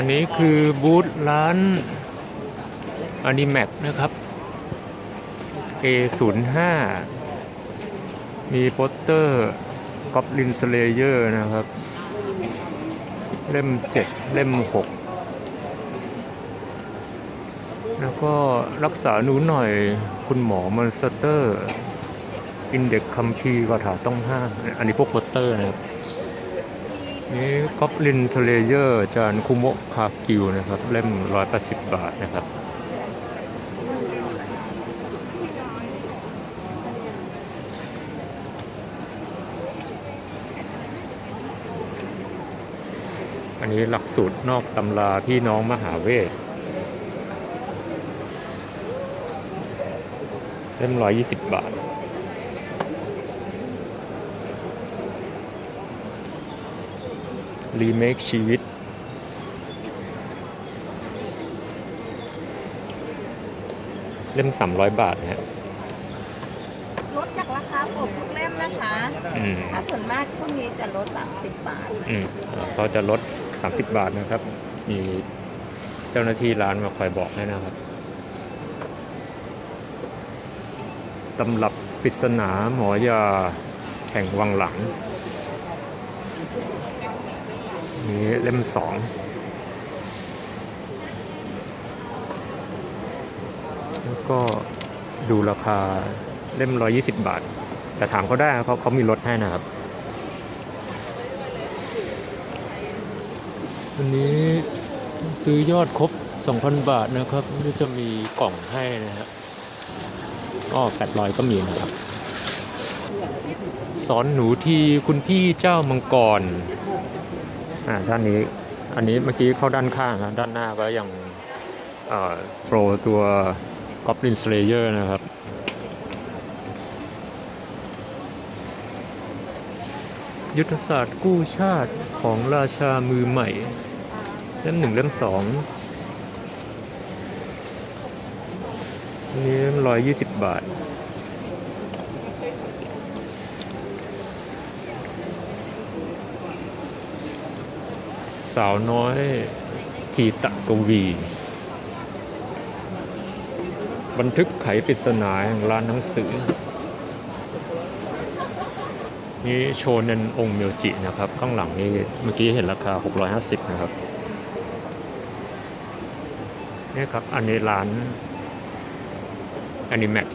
อันนี้คือบูธร้านอนิแม็กนะครับ A05 มีโปสเตอร์กอบลินสเลเยอร์นะครับ เล่ม 7 เล่ม 6 แล้วก็รักษาหนูหน่อยคุณหมอมอนสเตอร์ อินเด็กคัมภีร์คาถาต้องห้าม อันนี้พวกโปสเตอร์นะครับ นี่ก๊อบลินสเลเยอร์ จานคุโมะคากิวนะครับ เล่ม180บาทนะครับ อันนี้หลักสูตรนอกตำราพี่น้องมหาเวท เล่ม120บาท รีเมคชีวิต เล่ม300บาทนะฮะลดจากราคาปกทุกเล่มนะคะ อืมถ้าส่วนมากพวกนี้จะลด 30 บาท อืมเขาจะลด 30 บาทนะครับ มีเจ้าหน้าที่ร้านมาคอยบอกให้นะครับตำรับปริศนาหมอยาแห่งวังหลัง นี่ เล่มสองแล้วก็ดูราคาเล่ม120บาท แต่ถามเขาได้นะเขาเขามีลดให้นะครับ วันนี้ซื้อยอดครบ 2,000 บาทนะครับก็จะมีกล่องให้นะครับก็800 ก็มีนะครับ สอนหนูที่คุณพี่เจ้ามังกร อ่าด้านนี้ อันนี้เมื่อกี้เข้าด้านข้างนะด้านหน้าก็ยังโปรตัว Goblin Slayer นะครับยุทธศาสตร์กู้ชาติของราชามือใหม่ เล่มหนึ่งเล่มสองนนี้ร้อยยี่สิบบาท สาวน้อยทีตะกวี บันทึกไขปริศนาแห่งร้านหนังสือ นี่โชเนนองค์เมียวจินะครับ ข้างหลังนี่เมื่อกี้เห็นราคา 650 นะครับนี่ครับ อันนี้ร้านอนิแม็ก